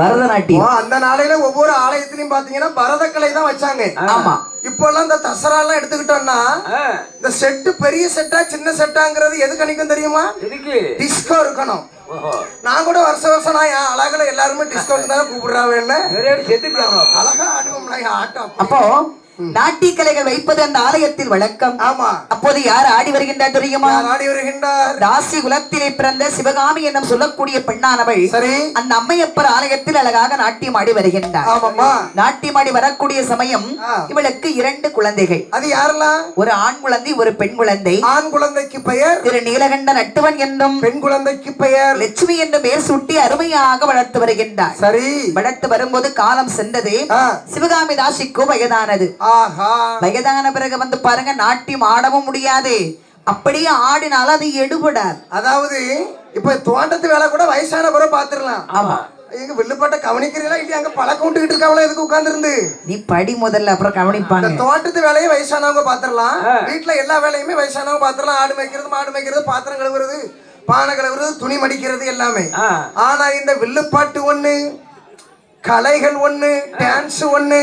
பரதநாட்டியம். அந்த நாளையில ஒவ்வொரு ஆலயத்திலயும் பாத்தீங்கன்னா பரதக்கலை தான் வச்சாங்க. ஆமா. இப்போ எல்லாம் இந்த தசரா எல்லாம் எடுத்துக்கிட்டோம்னா இந்த செட்டு பெரிய செட்டா சின்ன செட்டாங்கிறது எது கணிக்கும் தெரியுமா? டிஸ்கோ இருக்கணும். நான் கூட வருஷம் வருஷம் நான் என் அழகுல எல்லாருமே டிஸ்கவுண்ட் தானே கூப்பிடுறாங்க அழகா ஆடுவோம்ல ஆட்டம். அப்போ நாட்டிய கலைகள் வைப்பது அந்த ஆலயத்தில் வழக்கம். ஆமா. அப்போது யார் ஆடி வருகின்றார் தெரியுமா? ஆடி வருகின்றார்? தாசி குலத்திலே பிறந்த சிவகாமி என்னும் சொல்லக்கூடிய பெண்ணானவள் சரி. அந்த அம்மையப்பர் ஆலயத்தில் அழகாக நாட்டியம் ஆடி வருகின்றார். நாட்டியம் ஆடி வரக்கூடிய சமயம். இவளுக்கு இரண்டு குழந்தைகள். அது யாரெல்லாம்? ஒரு ஆண் குழந்தை ஒரு பெண் குழந்தை. ஆண் குழந்தைக்கு பெயர்? திரு நீலகண்ட நட்டுவன் என்னும் பெண் குழந்தைக்கு பெயர்? லட்சுமி என்னும் பெயர் சூட்டி அருமையாக வளர்த்து வருகின்றார். சரி. வளர்த்து வரும்போது காலம் சென்றது. சிவகாமி தாசிக்கும் வயதானது. வயதான பிறகு வந்து பாருங்க நாட்டியம் ஆடவும் முடியாது. அப்படியே ஆடினாலும் அது எடுபடாது. அதாவது இப்ப தோட்டத்து வேலை கூட வயசான பிறகு பாத்துரலாம் ஆமா. எங்க வில்லுப்பாட்ட கவனிக்கிறீங்களா இல்லையா? அங்க பழக்கம் விட்டுக்கிட்டு இருக்காங்களா எதுக்கு உட்கார்ந்து நீ படி முதல்ல அப்புறம் கவனிப்பாங்க. தோட்டத்து வேலையை வயசானவங்க பாத்துரலாம் வீட்டுல எல்லா வேலையுமே வயசானவங்க பாத்துரலாம் ஆடு மேய்க்கிறது மாடு மேய்க்கிறது பாத்திரம் கழுவுறது பானை கழுவுறது துணி மடிக்கிறது எல்லாமே. ஆனா இந்த வில்லுப்பாட்டு ஒண்ணு கலைகள் ஒண்ணு டான்ஸ் ஒண்ணு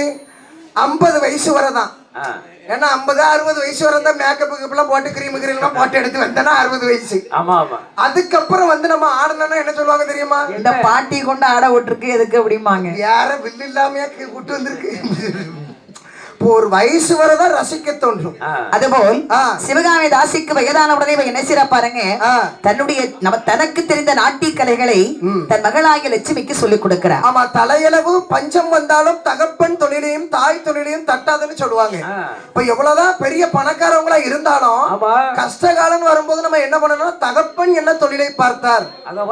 ஐம்பது வயசு வரதான். ஏன்னா ஐம்பது அறுபது வயசு வரை தான் மேக்கப் கிப்லாம் போட்டு கிரீம் கிரீம்லாம் போட்டு எடுத்து வந்தேன்னா அறுபது வயசு. ஆமா ஆமா. அதுக்கப்புறம் வந்து நம்ம ஆடணும்னா என்ன சொல்லுவாங்க தெரியுமா? இந்த பாட்டி கொண்டு ஆட விட்டுருக்கு எதுக்கு அப்படிம்பாங்க. யார வில்லு இல்லாமையா கூட்டு வந்திருக்கு. இப்போ ஒரு வயசு வரதான் ரசிக்க தோன்றும். அதுபோல். சிவகாமி தாசிக்கு வயதான உடனே இவ என்ன செய்றா பாருங்க ஆ. தன்னுடைய நம்ம தனக்கு தெரிந்த நாட்டிய கலைகளை தன் மகளாகிய லட்சுமிக்கு சொல்லிக் கொடுக்கிறார் ஆமா தலையளவு பஞ்சம் வந்தாலும் தகப்பன் தொழிலையும் தாய் தொழிலையும் தட்டாதுன்னு சொல்லுவாங்க. இப்ப எவ்வளவுதான் பெரிய பணக்காரவங்களா இருந்தாலும் ஆமா. கஷ்ட காலம் வரும்போது நம்ம என்ன பண்ணணும் தகப்பன் என்ன தொழிலை பார்த்தார். அத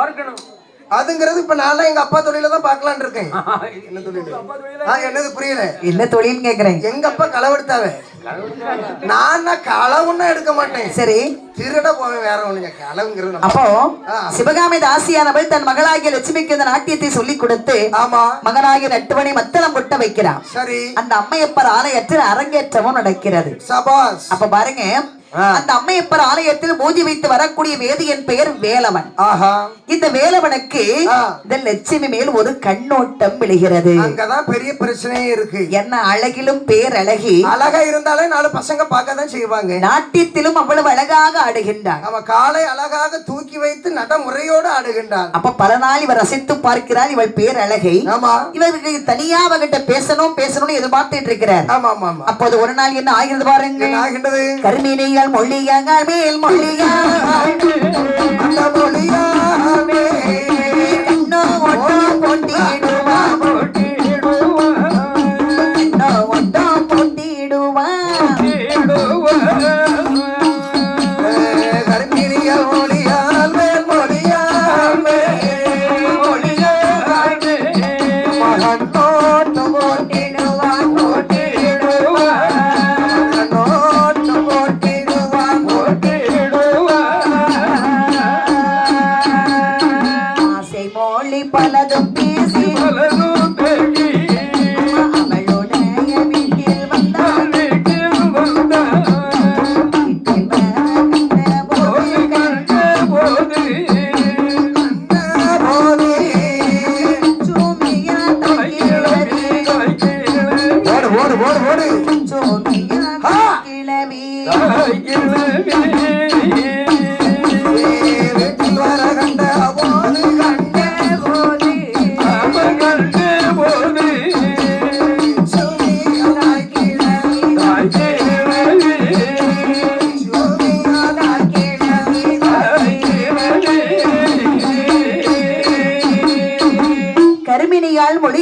அதுங்கிறது இப்ப நான் எங்க அப்பா தொழில தான் பார்க்கலான்னு இருக்கேன். என்ன தொழில்? என்னது புரியல. என்ன தொழில்னு கேக்குறேன் எங்க அப்பா களவெடுத்தாவே நான் களவுன்னா எடுக்க மாட்டேன். சரி. திருட போவேன் வேற ஒண்ணுங்க. களவுங்கிறது அப்போ. சிவகாமி தாசியானவள் தன் மகளாகிய லட்சுமிக்கு இந்த நாட்டியத்தை சொல்லிக் கொடுத்து ஆமா. மகனாகிய நட்டுவனை மத்தளம் கொட்ட வைக்கிறார் சரி. அந்த அம்மையப்பர் ஆலயத்தில் அரங்கேற்றமும் நடக்கிறது. சபாஸ். அப்ப பாருங்க அந்த அம்மையப்பர் ஆலயத்தில் பூஜை வைத்து வரக்கூடிய வேதியன் பெயர் வேலவன். ஆஹா. இந்த வேலவனுக்கு. இந்த லட்சுமி மேல் ஒரு கண்ணோட்டம் விழுகிறது. அங்கதான் பெரிய பிரச்சனையே இருக்கு. என்ன அழகிலும் பேரழகி அழகா இருந்தாலே நாலு பசங்க பார்க்க தான் செய்வாங்க. நாட்டியத்திலும் அவ்வளவு அழகாக ஆடுகின்றார் அவ காலை அழகாக தூக்கி வைத்து நடைமுறையோடு ஆடுகின்றான். அப்ப பல நாள் இவர் ரசித்து பார்க்கிறார் இவள் பேரழகை. ஆமா. இவருக்கு தனியா அவகிட்ட பேசணும் பேசணும்னு எதிர்பார்த்துட்டு இருக்கிறார். ஆமா ஆமா அப்போது ஒரு நாள் என்ன ஆகிறது பாருங்க ஆகின்றது? மொழியல் மொழியாக மேல் மொழியாக அந்த மொழியாமே கண்ணோ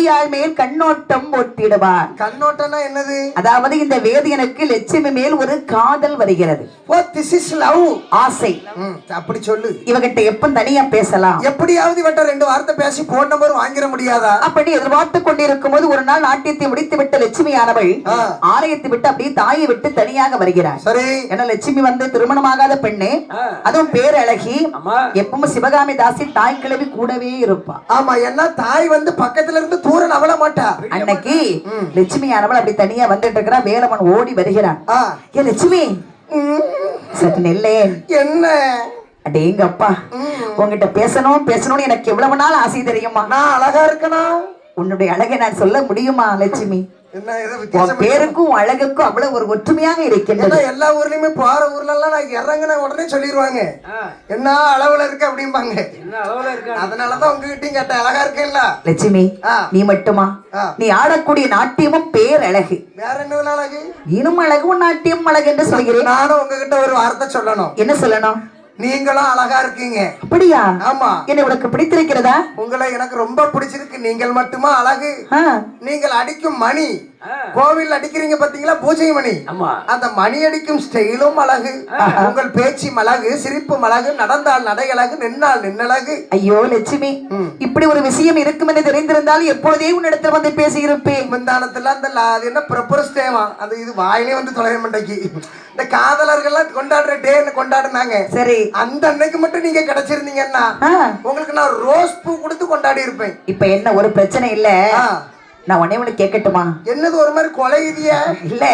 குடியாய்மையில் கண்ணோட்டம் ஒட்டு ஒட்டிடுவார் கண்ணோட்டம்னா என்னது? அதாவது இந்த வேதியனுக்கு லட்சுமி மேல் ஒரு காதல் வருகிறது. ஓ திஸ் இஸ் லவ் ஆசை. அப்படி சொல்லு. இவகிட்ட எப்ப தனியா பேசலாம்? எப்படியாவது இவட்ட ரெண்டு வார்த்தை பேசி போன் நம்பர் வாங்கிட முடியாதா? அப்படி எதிர்பார்த்து கொண்டிருக்கும் போது ஒரு நாள் நாட்டியத்தை முடித்து விட்ட லட்சுமியானவள் ஆ. ஆலயத்தை விட்டு அப்படியே தாயை விட்டு தனியாக வருகிறார் சரி. ஏன்னா லட்சுமி வந்து திருமணமாகாத பெண்ணு. அதுவும் பேரழகி. ஆமா. எப்பவும் சிவகாமி தாசி தாய் கிழவி கூடவே இருப்பா. ஆமா ஏன்னா தாய் வந்து பக்கத்துல இருந்து தூர நவள மாட்டா. அன்னைக்கு லட்சுமி ஆனவள் அப்படி தனியா வந்துட்டு இருக்கிறா வேலவன் ஓடி வருகிறான். ஏ லட்சுமி. சற்று நெல்லேன். என்ன? அடேங்கப்பா உங்ககிட்ட பேசணும் பேசணும்னு எனக்கு எவ்வளவு நாள் ஆசை தெரியுமா? நான் அழகா இருக்கனா உன்னுடைய அழகை நான் சொல்ல முடியுமா லட்சுமி? பேருக்கும் அழகுக்கும் அவ்வளவு ஒரு ஒற்றுமையாக இருக்கின்றது. எல்லா ஊர்லயுமே போற ஊர்ல எல்லாம் நான் இறங்குன உடனே சொல்லிடுவாங்க என்ன அளவுல இருக்கு அப்படிம்பாங்க. என்ன அளவுல இருக்கா அதனாலதான் உங்ககிட்டயும் கேட்டேன் அழகா இருக்கேன்ல. லட்சுமி. நீ மட்டுமா. நீ ஆடக்கூடிய நாட்டியமும் பேரழகு. வேற என்ன அழகு? இனும் அழகு உன் நாட்டியம் அழகு என்று சொல்கிறேன். நானும் உங்ககிட்ட ஒரு வார்த்தை சொல்லணும். என்ன சொல்லணும்? நீங்களும் அழகா இருக்கீங்க. அப்படியா? ஆமா. என்னை உனக்கு பிடித்திருக்கிறதா? உங்களை எனக்கு ரொம்ப பிடிச்சிருக்கு. நீங்கள் மட்டுமா அழகு. நீங்கள் அடிக்கும் மணி. கோவில் அடிக்கிறீங்க பாத்தீங்களா? பூஜை மணி ஆமா. அந்த மணி அடிக்கும் ஸ்டைலும் அழகு. உங்கள் பேச்சு அழகு சிரிப்பு அழகு நடந்தால் நடை அழகு நின்னால் நின்னழகு ஐயோ லட்சுமி இப்படி ஒரு விஷயம் இருக்கும் என்று தெரிந்திருந்தால் எப்பொழுதே உன்னிடத்தில் வந்து பேசியிருப்பேன். முந்தானத்துல அந்த அது என்ன ப்ரப்போஸ் டேவா அது இது வாயிலே வந்து தொலைய மண்டைக்கு. இந்த காதலர்கள்லாம் கொண்டாடுற டேன்னு கொண்டாடுனாங்க. சரி. அந்த அன்னைக்கு மட்டும் நீங்க கிடைச்சிருந்தீங்கன்னா உங்களுக்கு நான் ரோஸ் பூ கொடுத்து கொண்டாடி இருப்பேன் இப்ப என்ன ஒரு பிரச்சனை இல்ல. நான் உடனே உனக்கு கேட்கட்டுமா? என்னது ஒரு மாதிரி கொலையுதிய இல்ல.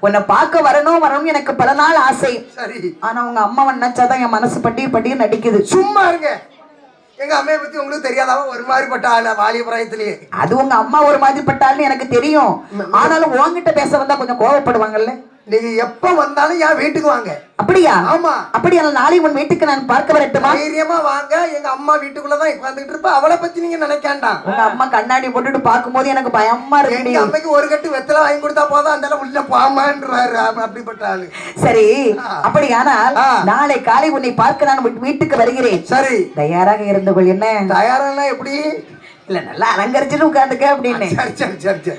உன்னை பார்க்க வரணும் வரணும் எனக்கு பல நாள் ஆசை. சரி. ஆனா உங்க அம்மா நினைச்சாதான் என் மனசு பட்டி பட்டி நடிக்குது. சும்மா இருங்க. எங்க அம்மையை பத்தி உங்களுக்கு தெரியாதாவா? ஒரு மாதிரிப்பட்ட ஆளு வாலிய பிராயத்திலேயே அது உங்க அம்மா ஒரு மாதிரி பட்டாலும் எனக்கு தெரியும். ஆனாலும் உன்கிட்ட பேச வந்தா கொஞ்சம் கோவப்படுவாங்கல்ல? நீங்க எப்ப வந்தாலும் என் வீட்டுக்கு வாங்க. அப்படியா? ஆமா. அப்படியா? நாளை உன் வீட்டுக்கு நான் பார்க்க வரட்டுமா? தைரியமா வாங்க. எங்க அம்மா வீட்டுக்குள்ளதான் உட்காந்துட்டு இருப்ப. அவளை பத்தி நீங்க நினைக்காண்டாம். உங்க அம்மா கண்ணாடி போட்டுட்டு பார்க்கும்போது எனக்கு பயமா எங்க இருக்கு அம்மைக்கு ஒரு கட்டு வெத்தலை வாங்கி கொடுத்தா போதும். அந்த உள்ள பாமான்றாரு அப்படிப்பட்ட ஆளு. சரி. அப்படியானால் ஆ. நாளை காலை உன்னை பார்க்க நான் வீட்டு- வீட்டுக்கு வருகிறேன். சரி. தயாராக இருந்து கொள் என்ன? தயாரெல்லாம் எப்படி? இல்ல நல்லா அலங்கரிச்சுட்டு உட்கார்ந்துக்க அப்படின்னு. சரி சரி சரி சரி.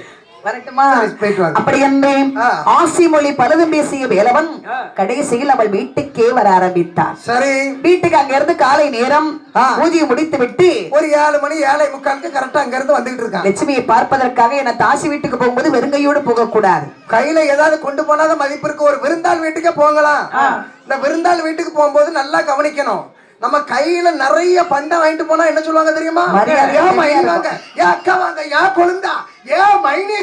அப்படி என்று. ஆசி மொழி பலதும் பேசிய வேலவன் கடைசியில் அவள் வீட்டுக்கே வர ஆரம்பித்தார் சரி. வீட்டுக்கு அங்க இருந்து காலை நேரம். பூஜையை முடித்து விட்டு ஒரு ஏழு மணி ஏழை முக்காலுக்கு கரெக்டா அங்க இருந்து வந்துகிட்டு இருக்கான். லட்சுமியை பார்ப்பதற்காக என்ன தாசி வீட்டுக்கு போகும்போது வெறுங்கையோடு போகக்கூடாது. கையில ஏதாவது கொண்டு போனாத மதிப்பு இருக்கு. ஒரு விருந்தாள் வீட்டுக்கே போகலாம். இந்த விருந்தாள் வீட்டுக்கு போகும்போது நல்லா கவனிக்கணும். நம்ம கையில நிறைய பண்டம் வாங்கிட்டு போனா என்ன சொல்லுவாங்க தெரியுமா? ஏன் அக்கா வாங்க? ஏன் கொழுந்தா? ஏன் மைனி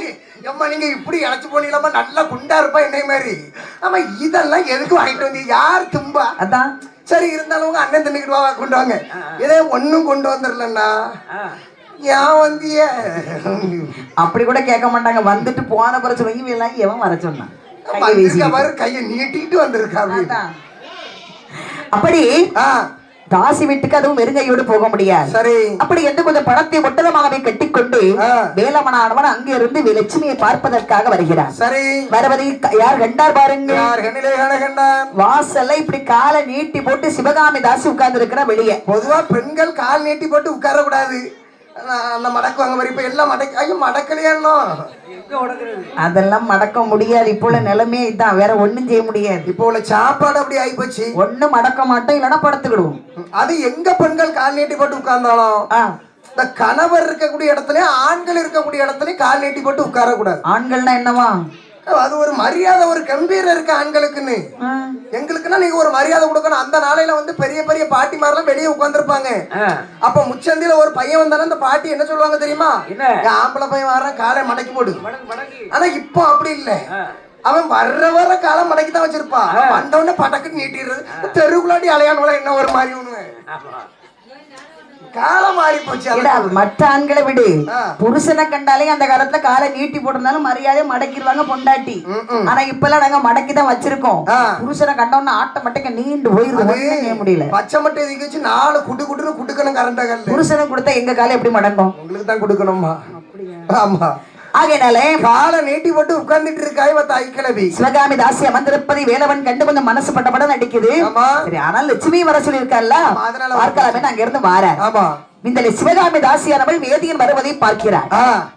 எம்மா நீங்க இப்படி இழைச்சு போனீங்களாமா நல்லா குண்டா இருப்பா என்னை மாதிரி. ஆமா இதெல்லாம் எதுக்கு வாங்கிட்டு வந்தீங்க? யார் தும்பா? அதான். சரி இருந்தாலும் உங்க அண்ணன் தண்ணிக்கிட்டு வா கொண்டு வாங்க. இதே ஒண்ணும் கொண்டு வந்துடலன்னா ஆ, ஏன் வந்திய? அப்படி கூட கேட்க மாட்டாங்க. வந்துட்டு போன பிறகு சொல்லுங்க எல்லாம் எவன் வர சொன்னான். கையை நீட்டிட்டு வந்திருக்கா அப்படி. தாசி வீட்டுக்கு அதுவும் வெறுங்கையோடு போக முடியாது. சரி. அப்படி என்று கொஞ்சம் பணத்தை ஒட்டதமாகவே கட்டிக்கொண்டு. வேலமனானவன் அங்கிருந்து லட்சுமியை பார்ப்பதற்காக வருகிறார். சரி. வருவதை யார் கண்டார் பாருங்க. வாசல்ல இப்படி காலை நீட்டி போட்டு சிவகாமி தாசி உட்கார்ந்து இருக்கிற வெளியே. பொதுவா பெண்கள் கால் நீட்டி போட்டு உட்கார கூடாது அந்த மடக்குவாங்க மாதிரி இப்ப எல்லாம் மடக்கு ஐயோ மடக்கலையா எங்க உடக்குறது அதெல்லாம் மடக்க முடியாது. இப்போ உள்ள நிலைமையே இதான். வேற ஒண்ணும் செய்ய முடியாது. இப்போ உள்ள சாப்பாடு அப்படி ஆயிப்போச்சு. ஒண்ணும் மடக்க மாட்டோம் இல்லைன்னா படுத்துக்கிடுவோம். அது எங்க பெண்கள் கால் நீட்டி போட்டு உட்கார்ந்தாலும்? இந்த கணவர் இருக்கக்கூடிய இடத்துல ஆண்கள் இருக்கக்கூடிய இடத்துல கால் நீட்டி போட்டு உட்கார கூடாது ஆண்கள்னா என்னவா? அது ஒரு மரியாதை ஒரு கம்பீரம் இருக்கு ஆண்களுக்குன்னு. எங்களுக்குன்னா நீங்க ஒரு மரியாதை கொடுக்கணும். அந்த நாளையில வந்து பெரிய பெரிய பாட்டி மாதிரிலாம் வெளியே உட்காந்துருப்பாங்க அப்ப முச்சந்தில ஒரு பையன் வந்தானே அந்த பாட்டி என்ன சொல்லுவாங்க தெரியுமா? ஆம்பளை பையன் வர்றான் காலை மடக்கி போடு. ஆனா இப்போ அப்படி இல்ல. அவன் வர்ற வர காலை மடக்கி தான் வச்சிருப்பான். வந்தவொடனே படக்குன்னு நீட்டிடுறது. தெருக்குள்ளாடி அலையானுவல என்ன ஒரு மாதிரி ஒண்ணு. காலம் மாறி போச்சு. மற்ற ஆண்களை விடு. புருஷனை கண்டாலே அந்த காலத்துல காலை நீட்டி போட்டிருந்தாலும் மரியாதை மடக்கிடுவாங்க பொண்டாட்டி. ஆனா இப்பெல்லாம் நாங்க மடக்கி தான் வச்சிருக்கோம். புருஷனை கண்டோம்னா ஆட்டோமேட்டிக்கா நீண்டு போயிருது. முடியல. பச்சை மட்டை இதுக்கு வச்சு நாலு குடு குடுன்னு குடுக்கணும் கரண்ட புருஷனை கொடுத்தா எங்க காலை எப்படி மடங்கும்? உங்களுக்கு தான் கொடுக்கணுமா ஆமா. ஆகையினாலே காலை நீட்டி போட்டு உட்கார்ந்துட்டு இருக்காய் தாய் கிளவி சிவகாமி தாசி அமர்ந்திருப்பதை வேலவன் கண்டு கொஞ்சம் மனசு பட்டபட நடிக்குது. ஆமா. சரி ஆனால் லட்சுமி வர அதனால பார்க்கலாமே அங்க இருந்து வார ஆமா. இந்த சிவகாமி தாசியானவள் வேதியன் வருவதை பார்க்கிறார்.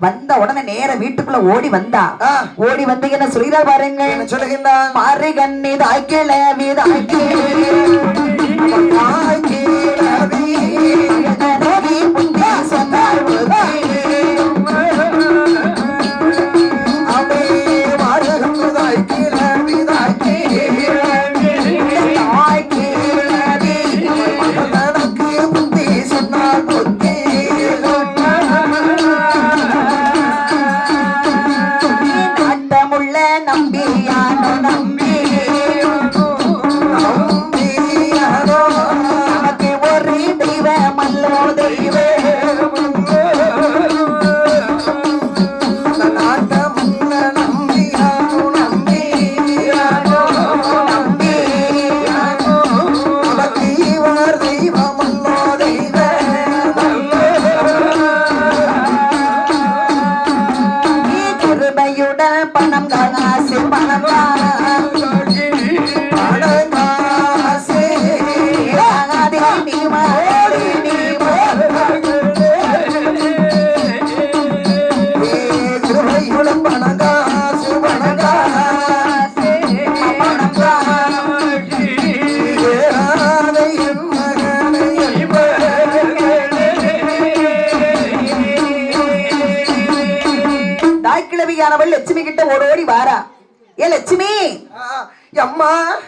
வந்த உடனே நேர வீட்டுக்குள்ள ஓடி வந்தா. ஓடி வந்து என்ன சொல்கிறார் பாருங்க சொல்லுகின்றான்? மாறு கண்ணி தாய்க்கிழ வீதாய்க்கிழ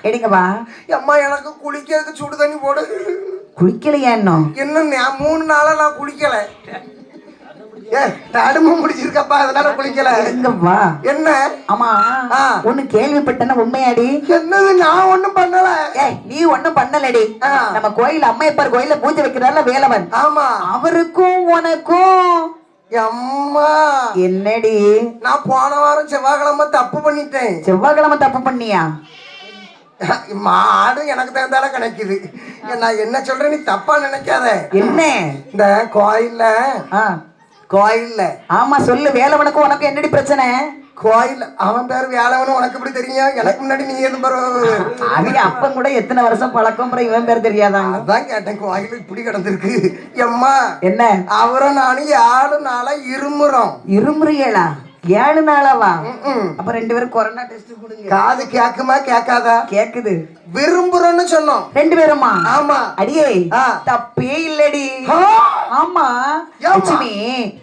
அம்மா எடிங்க வா அம்மா எனக்கு குளிக்கிறதுக்கு சுடு தண்ணி போடு. குளிக்கலையா இன்னும்? இன்னும் நான் மூணு நாளா நான் குளிக்கல. ஏ நடும முடிச்சிருக்கப்பா அதனால குளிக்கல. எங்க வா என்ன ஆமா. ஒண்ணு கேள்விப்பட்டன உண்மையாடி. என்னது நான் ஒண்ணும் பண்ணல. ஏய் நீ ஒண்ணும் பண்ணலடி. நம்ம கோயில் அம்மையப்பர் கோயில்ல பூஜை வைக்கிறார்ல வேலவன். ஆமா. அவருக்கும் உனக்கும். அம்மா என்னடி? நான் போன வாரம் செவ்வாய்க்கிழமை தப்பு பண்ணிட்டேன். செவ்வாய்க்கிழமை தப்பு பண்ணியா? மாடு எனக்கு தகுந்தால கணக்குது. நான் என்ன சொல்றேன் நீ தப்பா நினைக்காத. என்ன? இந்த கோயில்ல ஆ. கோயில்ல. ஆமா சொல்லு வேலவனுக்கும் உனக்கும் என்னடி பிரச்சனை? கோயில் அவன் பேர் வேலவனு உனக்கு எப்படி தெரியும்? எனக்கு முன்னாடி நீ எதுவும் பரவாயில்ல அவங்க அப்பன் கூட எத்தனை வருஷம் பழக்கம் அப்புறம் இவன் பேர் தெரியாதாங்க? அதான் கேட்டேன் கோயில் இப்படி கிடந்திருக்கு. எம்மா என்ன? அவரும் நானும் ஏழு நாளா இருமுறோம். இருமுறியலா ஏழு நாளாவா. அப்ப ரெண்டு பேரும் கொரோனா டெஸ்ட் கொடுங்க. காது கேக்குமா கேட்காதா கேக்குது. விரும்புறோம்னு சொன்னோம். ரெண்டு பேருமா? ஆமா. அடியே. தப்பே இல்லடி. ஆமா? லட்சுமி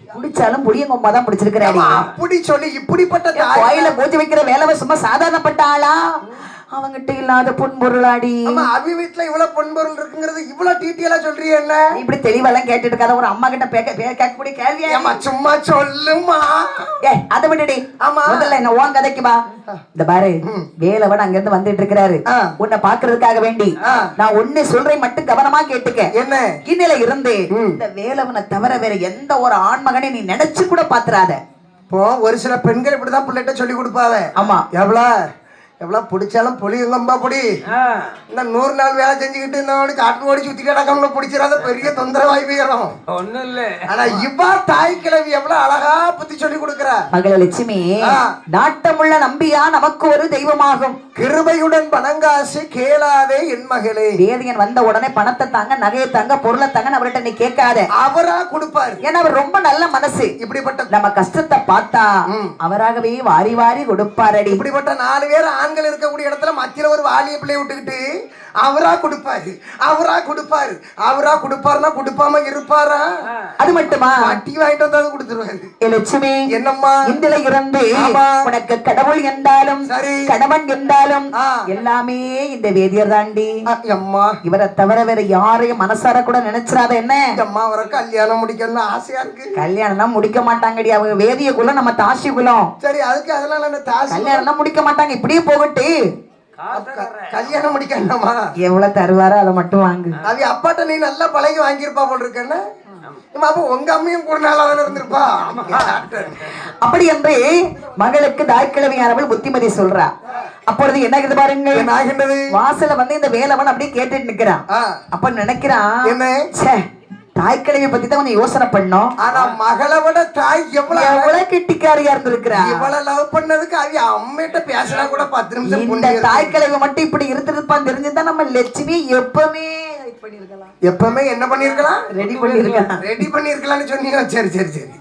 குடிச்சாலும் புளியங்கொம்பா தான் பிடிச்சிருக்கிறாடி அப்படி சொல்லி இப்படிப்பட்ட கோயில பூஜை வைக்கிற வேலை சும்மா சாதாரணப்பட்ட ஆளா அவங்கிட்ட இல்லாத பொன்பொருளாடி. அவி வீட்டுல இவ்வளவு பொன்பொருள் இருக்குங்கிறது இவ்வளவு டீட்டெயிலா சொல்றீங்க என்ன? இப்படி தெளிவெல்லாம் கேட்டுட்டு இருக்காத ஒரு அம்மா கிட்ட கேட்கக்கூடிய ஏம்மா சும்மா சொல்லுமா ஏ அதை விட்டுடி. ஆமா. முதல்ல என்ன உன் கதைக்கு வா. இந்த பாரு வேலவன் அங்க இருந்து வந்துட்டு இருக்கிறாரு. உன்னை பாக்குறதுக்காக வேண்டி. நான் ஒண்ணு சொல்றேன் மட்டும் கவனமா கேட்டுக்க. என்ன? இன்னில இருந்து. இந்த வேலவனை தவிர வேற எந்த ஒரு ஆண்மகனை நீ நினைச்சு கூட பாத்துறாத. இப்போ ஒரு சில பெண்கள் இப்படிதான் பிள்ளைகிட்ட சொல்லி கொடுப்பாவ. ஆமா. எவ்வளோ? எவ்வளோ பிடிச்சாலும் புளியுங்கம்பா பொடி. இந்த நூறு நாள் வேலை செஞ்சுக்கிட்டு இந்த காட்டு ஓடி சுத்தி கிடக்கணும்னு பிடிச்சிடாத பெரிய தொந்தரவாய் போயிடும் ஒண்ணும் இல்ல ஆனா இவ்வா தாய் கிழவி எவ்வளவு அழகா புத்தி சொல்லி கொடுக்குறா. மகள லட்சுமி. நாட்டமுள்ள நம்பியா நமக்கு ஒரு தெய்வமாகும். கிருபையுடன் பணங்காசு கேளாதே என் மகளே. வேதியன் வந்த உடனே பணத்தை தாங்க நகையை தாங்க பொருளை தாங்க அவர்கிட்ட நீ கேட்காத. அவரா கொடுப்பாரு. ஏன்னா அவர் ரொம்ப நல்ல மனசு. இப்படிப்பட்ட நம்ம கஷ்டத்தை பார்த்தா. அவராகவே வாரி வாரி கொடுப்பாரடி. இப்படிப்பட்ட நாலு பேர் ஆண்கள் இருக்கக்கூடிய இடத்துல மத்தியில் ஒரு வாலிய பிள்ளைய விட்டுக்கிட்டு அவரா கொடுப்பாரு அவரா கொடுப்பாரு. அவரா கொடுப்பாருன்னா கொடுப்பாம இருப்பாரா? அது மட்டுமா? வட்டி வாங்கிட்டு வந்தாலும் கொடுத்துருவாரு. லட்சுமி என்னம்மா? இந்தில இருந்து. உனக்கு கடவுள் என்றாலும் சரி. கணவன் என்றாலும். எல்லாமே இந்த வேதியர் தாண்டி. அ, எம்மா. இவரை தவிர வேற யாரையும் மனசார கூட நினைச்சிடாத என்ன? எம்மா அவரை கல்யாணம் முடிக்கணும்னு ஆசையா இருக்கு. கல்யாணம்லாம் முடிக்க மாட்டாங்கடி. அவங்க வேதிய குலம் நம்ம தாசி குலம் சரி அதுக்கு அதனால என்ன தாசி கல்யாணம்லாம் முடிக்க மாட்டாங்க. இப்படியே போகட்டு. கல்யாணம் முடிக்கணுமா? எவ்வளவு தருவாரோ அதை மட்டும் வாங்கு. அது அப்பாட்ட நீ நல்லா பழகி வாங்கியிருப்பா போல் இருக்கேன்னு அப்ப உங்க அம்மையும் கூட நாளா தானே இருந்திருப்பா? அப்படி என்று மகளுக்கு தாய்க்கிழமையானவள் புத்திமதி சொல்றா. அப்பொழுது என்ன ஆகுது பாருங்க வாசல்ல வந்து இந்த வேலவன் அப்படியே கேட்டுட்டு நிக்கிறான் அப்ப நினைக்கிறான் என்ன? ச்சே தாய்க்கிழமை பத்தி தான் கொஞ்சம் யோசனை பண்ணோம். ஆனா மகளை விட தாய் எவ்வளவு எவ்வளவு கெட்டிக்காரியா இருந்திருக்கிறா. இவ்வளவு லவ் பண்ணதுக்கு அவ அம்மிட்ட பேசினா கூட பத்து நிமிஷம் இந்த இருக்கு. தாய்க்கிழமை மட்டும் இப்படி இருந்திருப்பான்னு தெரிஞ்சுதான் நம்ம லட்சுமி எப்பவுமே எப்பவுமே என்ன பண்ணிருக்கலாம் ரெடி பண்ணிருக்கலாம் ரெடி பண்ணிருக்கலாம்னு சொன்னீங்க. சரி சரி சரி.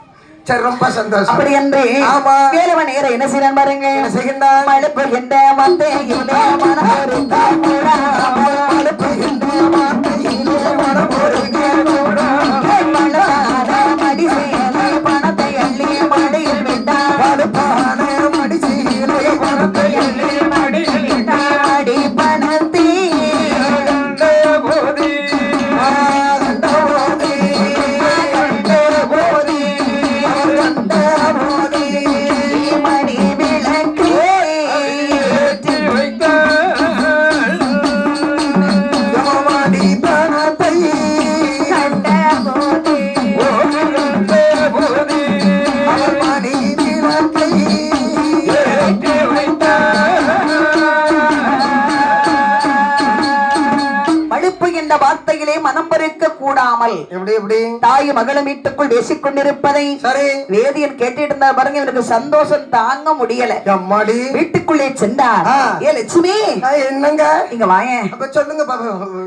சரி ரொம்ப சந்தோஷம். அப்படி என்று ஆமா. வேலவன் நேரம் என்ன செய்யறான் பாருங்க? என்ன செய்கின்றான்? மழை பெய்கின்ற வந்தையிலே மனம். மழை பெய்கின்ற மனம் ஒருங்க எப்படி தாய் மகளும் வீட்டுக்குள் பேசிக் கொண்டிருப்பதை சரி. வேதியன் கேட்டுட்டு இருந்தா பாருங்க இவனுக்கு சந்தோஷம் தாங்க முடியல. அம்மாடி வீட்டுக்குள்ளே சென்றார். ஏ லட்சுமி. என்னங்க? இங்க அப்ப சொல்லுங்க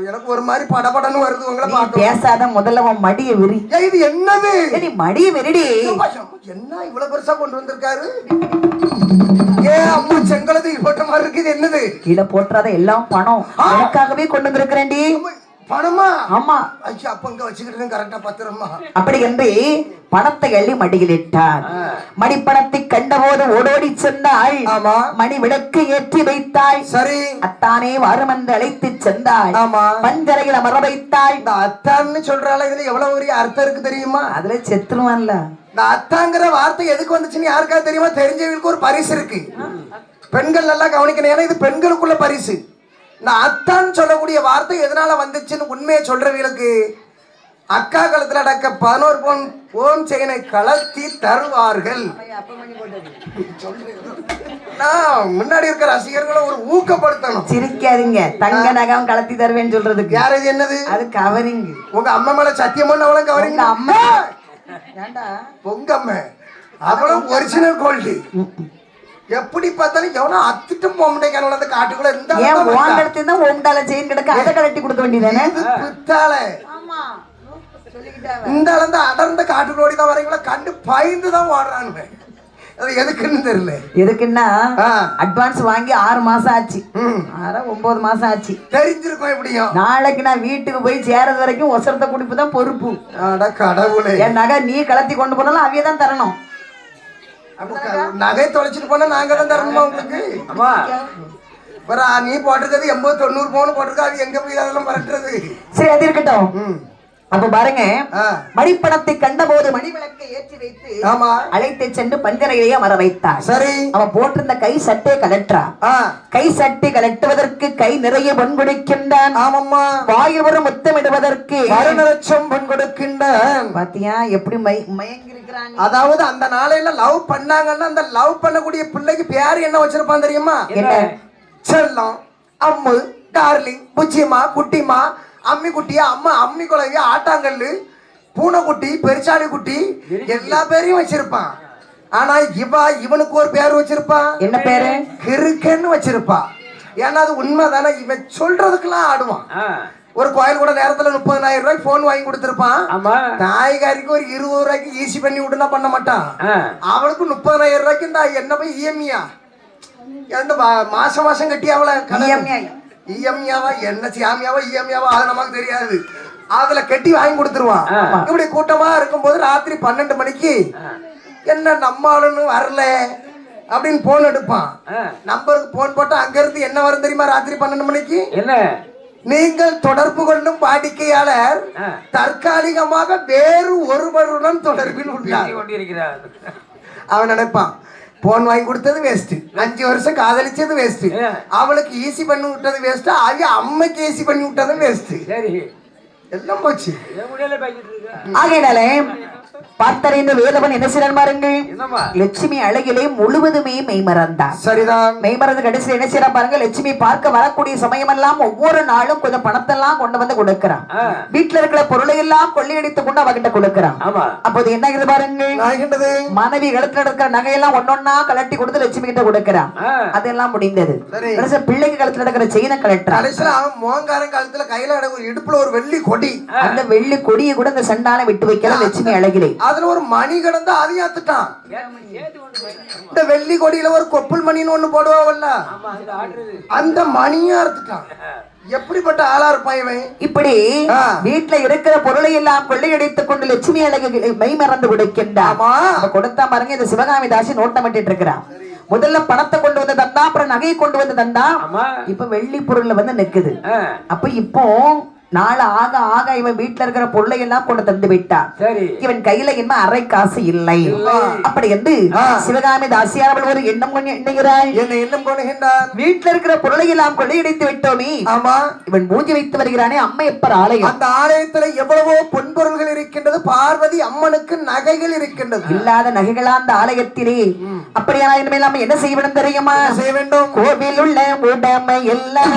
எனக்கு ஒரு மாதிரி படபடன்னு வருது உங்களை பார்க்க பேசாத முதல்ல உன் மடிய விரி. இது என்னது? நீ மடிய விரிடி. என்ன இவ்வளவு பெருசா கொண்டு வந்திருக்காரு? ஏ அம்மா செங்கலது போட்ட மாதிரி இருக்குது என்னது? கீழே போட்டுறாத எல்லாம் பணம். எனக்காகவே கொண்டு வந்திருக்கிறேன்டி. பணமா? ஆமா. ஐயா அப்ப இங்க வச்சுக்கிட்டு கரெக்டா பத்திரமா அப்படி என்று பணத்தை எள்ளி மடியில் இட்டார். மணிப்பணத்தை கண்டபோது ஓடோடி சென்றாள். ஆமா. மணி விளக்கு ஏற்றி வைத்தாள். சரி. அத்தானே வருமென்று அழைத்து சென்றாள். ஆமா. பஞ்சரையில் அமர வைத்தாள். இந்த அத்தான்னு சொல்றாள் இதுல எவ்வளவு பெரிய அர்த்தம் இருக்கு தெரியுமா? அதுல செத்துருவான்ல. இந்த அத்தாங்கிற வார்த்தை எதுக்கு வந்துச்சுன்னு யாருக்காவது தெரியுமா? தெரிஞ்சவங்களுக்கு ஒரு பரிசு இருக்கு. பெண்கள் நல்லா கவனிக்கணும் ஏன்னா இது பெண்களுக்குள்ள பரிசு. இந்த அத்தான்னு சொல்லக்கூடிய வார்த்தை எதனால வந்துச்சுன்னு உண்மையை சொல்றவங்களுக்கு அக்கா காலத்துல அடக்க பதினோரு பவுன் ஓம் செயினை கலத்தி தருவார்கள். நான் முன்னாடி இருக்கிற ரசிகர்களை ஒரு ஊக்கப்படுத்தணும். சிரிக்காதீங்க. தங்க நகம் கலத்தி தருவேன்னு சொல்றதுக்கு. யார் இது என்னது? அது கவரிங். உங்க அம்மா மேல சத்தியம் பண்ண கவரிங்க உங்க அம்மா. ஏண்டா? உங்க அம்மா. அவளும் ஒரிஜினல் கோல்டு எப்படி பார்த்தாலும் எவனோ அத்துட்டும் போக முடியாது அந்த காட்டுக்குள்ள இந்த ஏன் உன் தான் உண்டால செயின் கிடக்க அதை கலட்டி கொடுக்க வேண்டியதானே? இது பித்தாள இந்த ஆளு வந்து அடர்ந்த காட்டுக்குள்ள ஓடி தான் வரீங்களா கண்டு பயந்து தான் ஓடுறானுங்க. அது எதுக்குன்னு தெரியல. எதுக்குன்னா. அட்வான்ஸ் வாங்கி ஆறு மாசம் ஆச்சு. ஆறா ஒன்பது மாசம் ஆச்சு. தெரிஞ்சிருக்கும் எப்படியும். நாளைக்கு நான் வீட்டுக்கு போய் சேரது வரைக்கும் ஒசரத்தை குடிப்பு தான் பொறுப்பு. அட கடவுளே. என் நகை நீ கலத்தி கொண்டு போனாலும் அவைய தான் தரணும். நகை தொலைச்சிட்டு போனா நாங்க தான் தரணுமா உங்களுக்கு? அம்மா. நீ போட்டிருக்கிறது எண்பது தொண்ணூறு பவுன் போட்டிருக்கா அது எங்க போய் அதெல்லாம் பரட்டுறது? சரி அது இருக்கட்டும். ம். அப்ப பாருங்க. மணிப்பணத்தை கண்டபோது மணி விளக்கை ஏற்றி வைத்து ஆமா. அழைத்து சென்று பஞ்சரையிலேயே அமர வைத்தார். சரி. அவன் போட்டிருந்த கை சட்டை கலற்றா. கை சட்டை கலட்டுவதற்கு கை நிறைய பொன் கொடுக்கின்றான் ஆமாம்மா. வாயில் முத்தமிடுவதற்கு மரண லட்சம் பொன் கொடுக்கின்றான் பாத்தியா எப்படி மை மயங்கி அதாவது அந்த நாளையில லவ் பண்ணாங்கன்னா அந்த லவ் பண்ணக்கூடிய பிள்ளைக்கு பேர் என்ன வச்சிருப்பான் தெரியுமா? செல்லம் அம்மு டார்லிங் புச்சிமா குட்டிமா அம்மி குட்டியா அம்மா அம்மி குழவி ஆட்டாங்கல்லு பூனைக்குட்டி பெருச்சாளி குட்டி எல்லா பேரையும் வச்சிருப்பான் ஆனா இவ இவனுக்கு ஒரு பேர் வச்சிருப்பான் என்ன பேரு? கிறுக்கன்னு வச்சிருப்பா. ஏன்னா அது உண்மைதானே? இவன் சொல்றதுக்கெல்லாம் ஆடுவான். ஒரு கோயில் கூட நேரத்துல முப்பதனாயிரம் ரூபாய்க்கு போன் வாங்கி கொடுத்திருப்பான். தாய்காரிக்கு ஒரு இருபது ரூபாய்க்கு ஈஸி பண்ணி விட்டுனா பண்ண மாட்டான். ஆ. அவளுக்கு முப்பதாயிரம் ரூபாய்க்கு இந்த என்ன போய் இஎம்ஐயா என்ன மாசம் மாசம் கட்டி அவளை இஎம்ஐயாவா என்ன சியாமியாவா இஎம்ஐயாவா அது நமக்கு தெரியாது. அதுல கட்டி வாங்கி கொடுத்துருவான். இப்படி கூட்டமா இருக்கும்போது ராத்திரி பன்னெண்டு மணிக்கு என்ன நம்ம ஆளுன்னு வரல அப்படின்னு போன் எடுப்பான். நம்பருக்கு போன் போட்டா அங்க இருந்து என்ன வரும் தெரியுமா ராத்திரி பன்னெண்டு மணிக்கு? என்ன? நீங்கள் தொடர்பு கொள்ளும் வாடிக்கையாளர். தற்காலிகமாக வேறு ஒருவருடன் தொடர்பில் உள்ளார். அவன் நினைப்பான் போன் வாங்கி கொடுத்தது வேஸ்ட் அஞ்சு வருஷம் காதலிச்சது வேஸ்ட். அவளுக்கு ஈஸி பண்ணி விட்டது வேஸ்ட் அவங்க அம்மைக்கு ஈஸி பண்ணி விட்டதும் வேஸ்ட் சரி. எல்லாம் போச்சு. ஆகையினாலே பார்த்தறிந்த வேதவன் என்ன செய்யறான் என்னம்மா? லட்சுமி அழகிலே முழுவதுமே மெய்மறந்தான். சரிதான். மெய்மறந்து கடைசியில் என்ன செய்யறான் பாருங்க லட்சுமி பார்க்க வரக்கூடிய சமயமெல்லாம் ஒவ்வொரு நாளும் கொஞ்சம் பணத்தெல்லாம் கொண்டு வந்து கொடுக்கறான். வீட்டுல இருக்கிற பொருளை எல்லாம் கொள்ளையடித்து கொண்டு அவகிட்ட கொடுக்கறான். அப்போது என்ன ஆகுது பாருங்க மனைவி இடத்துல இருக்கிற நகையெல்லாம் ஒன்னொன்னா கலட்டி கொடுத்து லட்சுமி கிட்ட கொடுக்கறான். அதெல்லாம் முடிந்தது. பிள்ளைக்கு கழுத்துல இருக்கிற செயினை கலட்டுறான் மோங்காரன் காலத்துல கையில ஒரு இடுப்புல ஒரு வெள்ளி கொடி. அந்த வெள்ளி கொடியை கூட இந்த சண்டால விட்டு வைக்கிற லட்சுமி அழகிலே அதுல ஒரு மணி கிடந்து அதையும் அத்துட்டான். இந்த வெள்ளி கொடியில ஒரு கொப்புள் மணின்னு ஒண்ணு போடுவாங்கல்ல அந்த மணியும் அறுத்துட்டான். எப்படிப்பட்ட ஆளா இருப்பான் இவன்? இப்படி. வீட்டுல இருக்கிற பொருளை எல்லாம் கொள்ளையடித்துக் கொண்டு லட்சுமி அழகு மெய் மறந்து அப்ப கொடுத்தா பாருங்க இந்த சிவகாமி தாசி நோட்டமிட்டு இருக்கிறான் முதல்ல பணத்தை கொண்டு வந்து தந்தா அப்புறம் நகையை கொண்டு வந்து தந்தா. இப்ப வெள்ளி பொருள்ல வந்து நிக்குது. அப்ப இப்போ நாள் ஆக ஆக இவன் வீட்டுல இருக்கிற பொருளை எல்லாம் கொண்டு தந்து விட்டான். இவன் கையில என்ன அரை காசு இல்லை. அப்படி என்று. சிவகாமி தாசியார் அவள் ஒரு எண்ணம் எண்ணுகிறாய் என்ன எண்ணம் கொண்டுகின்றான் வீட்டுல இருக்கிற பொருளை எல்லாம் கொள்ளையடித்து விட்டோமே. ஆமா. இவன் மூஞ்சி வைத்து வருகிறானே அம்மையப்பர் ஆலயம். அந்த ஆலயத்துல எவ்வளவோ பொன்பொருள்கள் இருக்கின்றது பார்வதி அம்மனுக்கு நகைகள் இருக்கின்றது. இல்லாத நகைகளா அந்த ஆலயத்திலே. அப்படியான இனிமேல் நாம என்ன செய்ய வேண்டும் தெரியுமா? செய்ய வேண்டும்? கோவில் உள்ள உடமை எல்லாம்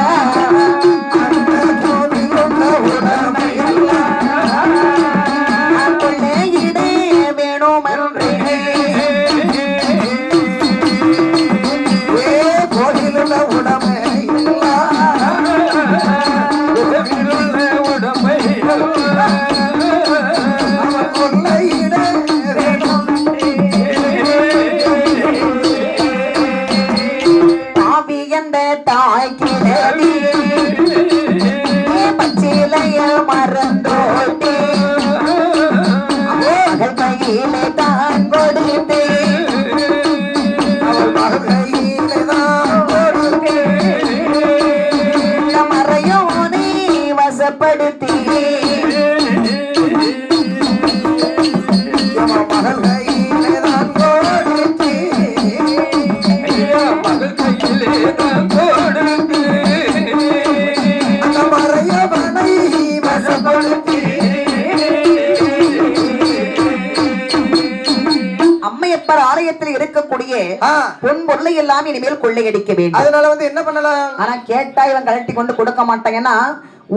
பொருளை எல்லாம் இனிமேல் கொள்ளையடிக்க வேண்டும். அதனால வந்து என்ன பண்ணலாம்? ஆனா கேட்டா இவன் கழட்டி கொண்டு கொடுக்க மாட்டாங்கன்னா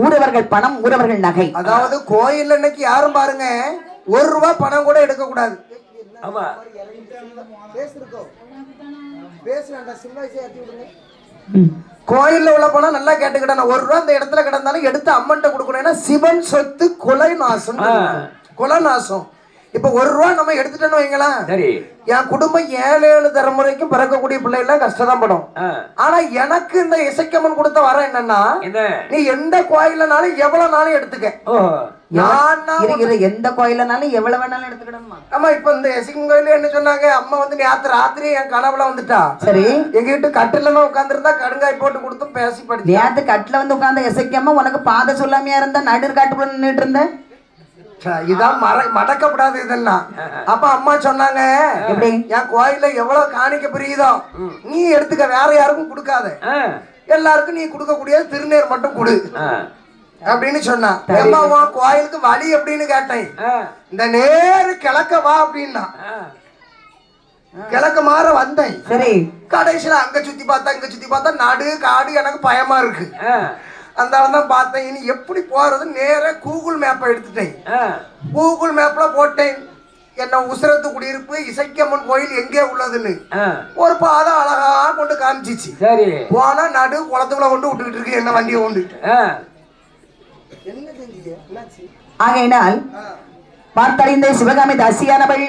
ஊரவர்கள் பணம் ஊரவர்கள் நகை. அதாவது கோயில் இன்னைக்கு யாரும் பாருங்க ஒரு ரூபா பணம் கூட எடுக்க கூடாது ஆமா கோயில்ல உள்ள பணம் நல்லா கேட்டுக்கிட்டேன் ஒரு ரூபா அந்த இடத்துல கிடந்தாலும் எடுத்து அம்மன்ட்ட கொடுக்கணும். ஏன்னா சிவன் சொத்து கொலை நாசம். கொலை நாசம் இப்ப ஒரு ரூபா நம்ம எடுத்துட்டோம்னு வைங்களேன். சரி. என் குடும்பம் ஏழு ஏழு தலைமுறைக்கும் பிறக்கக்கூடிய பிள்ளை எல்லாம் கஷ்டம் படும் ஆனா எனக்கு இந்த இசைக்கம்மன் கொடுத்த வர என்னன்னா என்ன? நீ எந்த கோயிலனாலும் எவ்வளவு நாளும் எடுத்துக்க. எந்த கோயிலனாலும் எவ்வளவு வேணாலும் எடுத்துக்கிடணுமா? ஆமா இப்ப இந்த இசைக்கும் கோயில என்ன சொன்னாங்க? அம்மா வந்து நேத்து ராத்திரி என் கனவுல வந்துட்டா. சரி. எங்க வீட்டு கட்டில உட்காந்துருந்தா கடுங்காய் போட்டு கொடுத்து பேசி படிச்சு. நேத்து கட்டுல வந்து உட்கார்ந்து இசைக்காம உனக்கு பாதை சொல்லாமையா இருந்தா நடு காட்டுக்குள்ள நின்னுட்டு இருந்த? இதான் மற மடக்கப்படாது இதெல்லாம். அப்ப அம்மா சொன்னாங்க? என் கோயில்ல எவ்வளவு காணிக்க பிரியுதோ நீ எடுத்துக்க வேற யாருக்கும் கொடுக்காத. எல்லாருக்கும் நீ கொடுக்கக்கூடிய திருநீர் மட்டும் கொடு. அப்படின்னு சொன்னா. அம்மா உன் கோயிலுக்கு வழி எப்படின்னு கேட்டேன். இந்த நேரு கிழக்க வா அப்படின்னா. கிழக்கு மாற வந்தேன். சரி. கடைசியில அங்க சுத்தி பார்த்தா இங்க சுத்தி பார்த்தா நடு காடு எனக்கு பயமா இருக்கு. அந்த தான் பார்த்தேன். இனி எப்படி போறது நேரா கூகுள் மேப்பை எடுத்துட்டேன். கூகுள் மேப்ல போட்டேன். என்ன உசரத்து குடியிருப்பு இசைக்கம்மன் கோயில் எங்கே உள்ளதுன்னு. ஒரு பாதை அழகா கொண்டு காமிச்சிச்சு. சரி. போனா நடு குளத்துக்குள்ள கொண்டு விட்டுக்கிட்டு இருக்கு. என்ன வண்டியை கொண்டு என்ன செஞ்சீங்க என்னாச்சு ஆகையினால் பார்த்தறிந்த சிவகாமி தாசியானவள்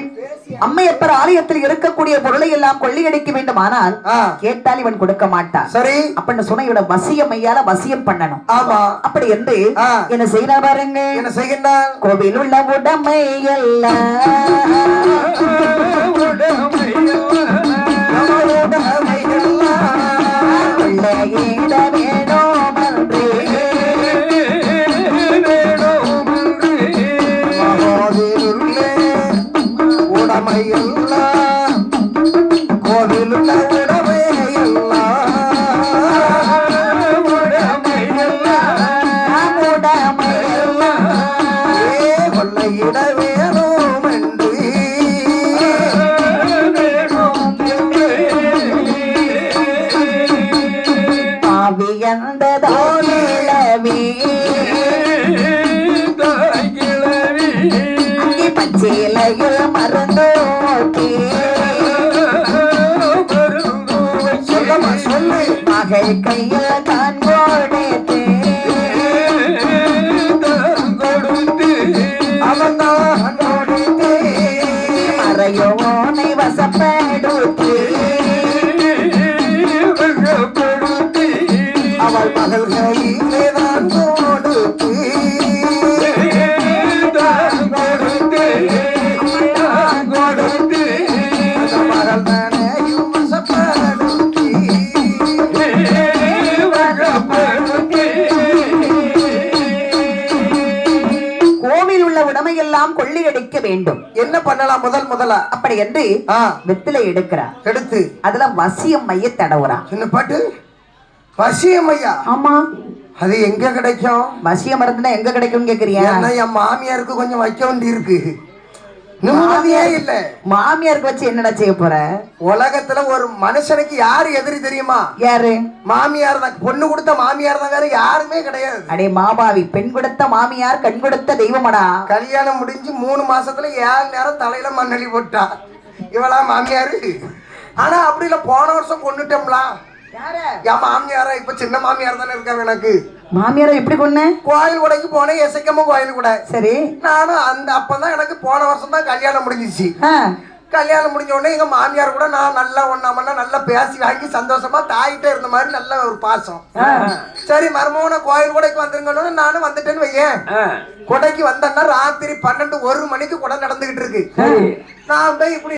அம்மையப்பர் ஆலயத்தில் இருக்கக்கூடிய பொருளை எல்லாம் கொள்ளையடிக்க வேண்டுமானால் ஆ. கேட்டால் இவன் கொடுக்க மாட்டான். சரி. அப்படின்னு சொன்ன இவட வசியம் ஐயால வசியம் பண்ணணும். ஆமா. அப்படி என்று. என்ன செய்யற பாருங்க என்ன செய்கின்றான் கோவில் உள்ள உடமை எல்லாம். மகள் வேண்டும். என்ன பண்ணலாம் முதல் முதலா அப்படி என்று வெத்திலை எடுக்கிறார். எடுத்து. அதுல வசியம் மைய தடவுறான் சின்ன பாட்டு. வசியம் ஐயா ஆமா. அது எங்க கிடைக்கும்? வசிய மருந்துனா எங்க கிடைக்கும் கேக்குறியா ஏன்னா என் மாமியாருக்கு கொஞ்சம் வைக்க வேண்டி இருக்கு நிம்மதியே இல்ல. மாமியாருக்கு வச்சு என்னடா செய்ய போற? உலகத்துல ஒரு மனுஷனுக்கு யாரு எதிரி தெரியுமா? யாரு? மாமியார் தான். பொண்ணு கொடுத்த மாமியார் தான் வேற யாருமே கிடையாது. அடே மாபாவி பெண் கொடுத்த மாமியார் கண் கொடுத்த தெய்வமடா. கல்யாணம் முடிஞ்சு மூணு மாசத்துல ஏழு நேரம் தலையில மண்ணலி போட்டா. இவளா மாமியாரு? ஆனா அப்படி இல்ல போன வருஷம் கொண்டுட்டோம்ல. என் மாமியாரா? இப்ப சின்ன மாமியார் தானே இருக்காங்க எனக்கு. மாமியாரை எப்படி கொன்ன? கோயில் கூடைக்கு போனேன் எசைக்கம்ம கோயில் கூட. சரி. நானும் அந்த அப்பதான் எனக்கு போன வருஷம் தான் கல்யாணம் முடிஞ்சிச்சு. கல்யாணம் முடிஞ்ச உடனே எங்க மாமியார் கூட நான் நல்லா ஒண்ணாமன்னா நல்லா பேசி வாங்கி சந்தோஷமா தாயிட்டே இருந்த மாதிரி நல்ல ஒரு பாசம். சரி மருமகனை கோயில் கூடைக்கு வந்துருங்கன்னு நானும் வந்துட்டேன்னு வையேன். கொடைக்கு வந்தேன்னா ராத்திரி பன்னெண்டு ஒரு மணிக்கு கூட நடந்துகிட்டு இருக்கு. நான் போய் இப்படி